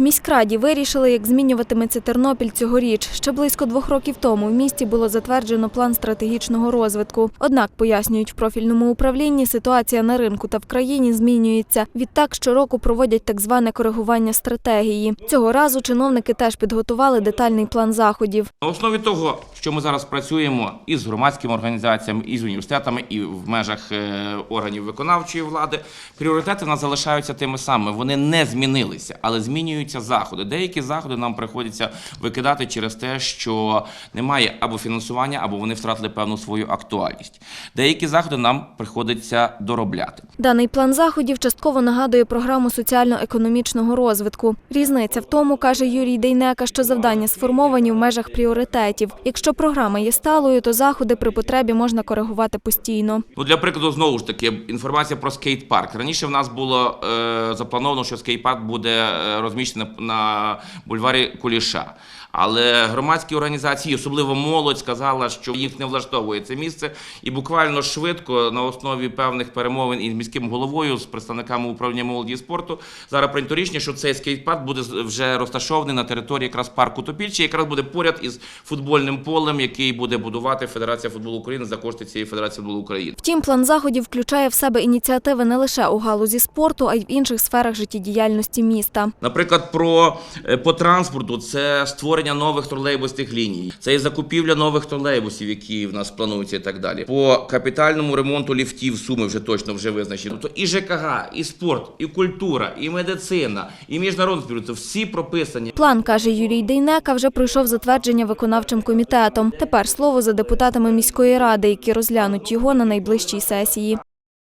Міськраді вирішили, як змінюватиметься Тернопіль цьогоріч. Ще близько двох років тому в місті було затверджено план стратегічного розвитку. Однак, пояснюють в профільному управлінні, ситуація на ринку та в країні змінюється. Відтак щороку проводять так зване коригування стратегії. Цього разу чиновники теж підготували детальний план заходів. На основі того, що ми зараз працюємо і з громадськими організаціями, і з університетами, і в межах е, органів виконавчої влади, пріоритети в нас залишаються тими самими. Вони не змінилися, але змінюються заходи. Деякі заходи нам приходиться викидати через те, що немає або фінансування, або вони втратили певну свою актуальність. Деякі заходи нам приходиться доробляти. Даний план заходів частково нагадує програму соціально-економічного розвитку. Різниця в тому, каже Юрій Дейнека, що завдання сформовані в межах пріоритетів. Якщо програма є сталою, то заходи при потребі можна коригувати постійно. Ну, для прикладу, знову ж таки, інформація про скейт-парк. Раніше в нас було е, заплановано, що скейт-парк буде е, розміщений на бульварі Куліша. Але громадські організації, особливо молодь, сказала, що їх не влаштовує це місце, і буквально швидко на основі певних перемовин із міським головою, з представниками управління молоді і спорту, зараз прийнято рішення, що цей скейт-парк буде вже розташований на території якраз парку Топільчі, якраз буде поряд із футбольним полем, який буде будувати Федерація футболу України за кошти цієї Федерації футболу України. Втім, план заходів включає в себе ініціативи не лише у галузі спорту, а й в інших сферах життєдіяльності міста. Наприклад, про е, по транспорту це створення нових тролейбусних ліній, це і закупівля нових тролейбусів, які в нас плануються, і так далі. По капітальному ремонту ліфтів суми вже точно вже визначені. Тобто і ЖКГ, і спорт, і культура, і медицина, і міжнародне співробітництво – всі прописані. План, каже Юрій Дейнека, вже пройшов затвердження виконавчим комітетом. Тепер слово за депутатами міської ради, які розглянуть його на найближчій сесії.